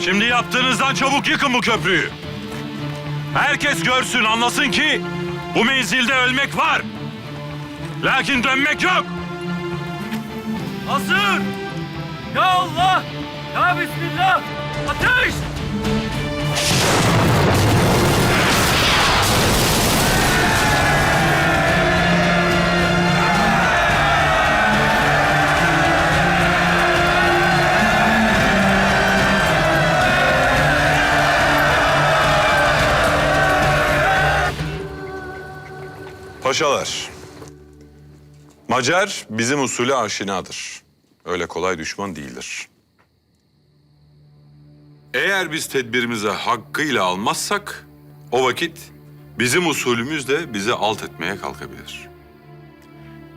Şimdi yaptığınızdan çabuk yıkın bu köprüyü. Herkes görsün, anlasın ki bu menzilde ölmek var. Lakin dönmek yok. Hazır! Ya Allah! Ya Bismillah! Ateş! Paşalar, Macar bizim usulü aşinadır. Öyle kolay düşman değildir. Eğer biz tedbirimize hakkıyla almazsak, o vakit bizim usulümüz de bizi alt etmeye kalkabilir.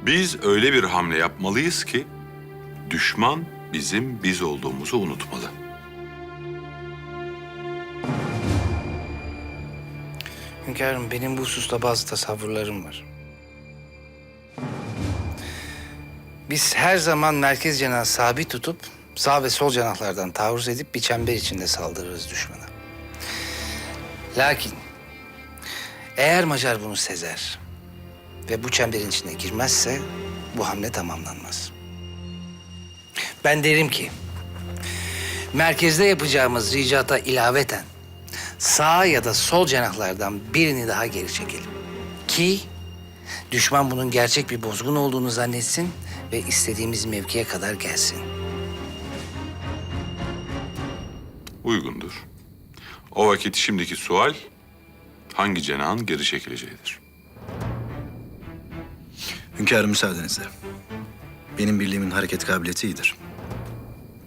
Biz öyle bir hamle yapmalıyız ki, düşman bizim biz olduğumuzu unutmalı. Hünkârım benim bu hususta bazı tasavvurlarım var. Biz her zaman merkez cenahı sabit tutup sağ ve sol cenahlardan taarruz edip bir çember içinde saldırırız düşmana. Lakin eğer Macar bunu sezer ve bu çemberin içine girmezse bu hamle tamamlanmaz. Ben derim ki merkezde yapacağımız ricata ilaveten sağ ya da sol cenahlardan birini daha geri çekelim. Ki düşman bunun gerçek bir bozgun olduğunu zannetsin ve istediğimiz mevkiye kadar gelsin. Uygundur. O vakit şimdiki sual hangi cenahın geri çekileceğidir. Hünkârım müsaadenizle. Benim birliğimin hareket kabiliyeti iyidir.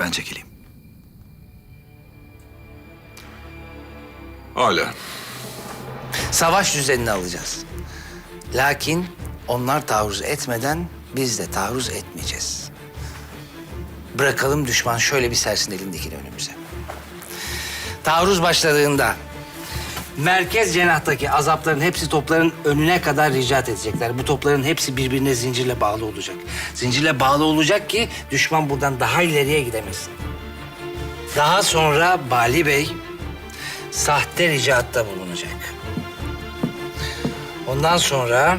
Ben çekileyim. Hala. Savaş düzenini alacağız. Lakin onlar taarruz etmeden biz de taarruz etmeyeceğiz. Bırakalım düşman şöyle bir sersin elindekini önümüze. Taarruz başladığında merkez cenahtaki azapların hepsi topların önüne kadar ricat edecekler. Bu topların hepsi birbirine zincirle bağlı olacak. Zincirle bağlı olacak ki düşman buradan daha ileriye gidemesin. Daha sonra Bali Bey sahte ricatta bulunacak. Ondan sonra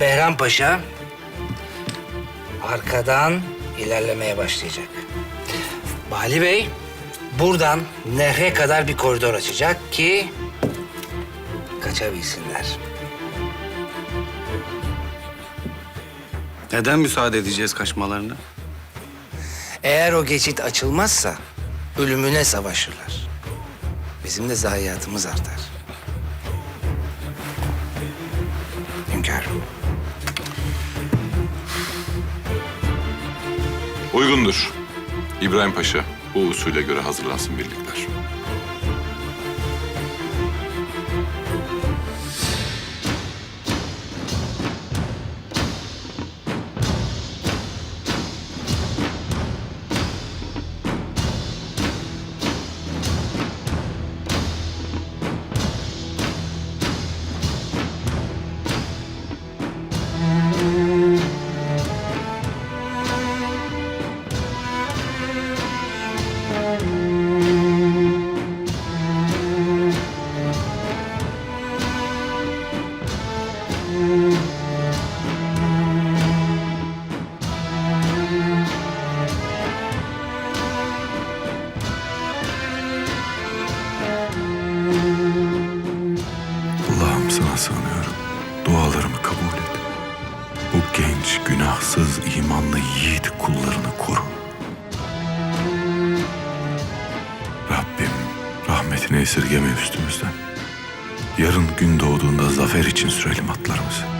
Behram Paşa arkadan ilerlemeye başlayacak. Bali Bey buradan nehre kadar bir koridor açacak ki kaçabilsinler. Neden müsaade edeceğiz kaçmalarına? Eğer o geçit açılmazsa ölümüne savaşırlar. Bizim de zayiatımız artar. Hünkârım. Uygundur. İbrahim Paşa bu usule göre hazırlansın birlikler. Sana sığınıyorum. Dualarımı kabul et. Bu genç, günahsız, imanlı yiğit kullarını koru. Rabbim rahmetini esirgeme üstümüzden. Yarın gün doğduğunda zafer için sürelim atlarımızı.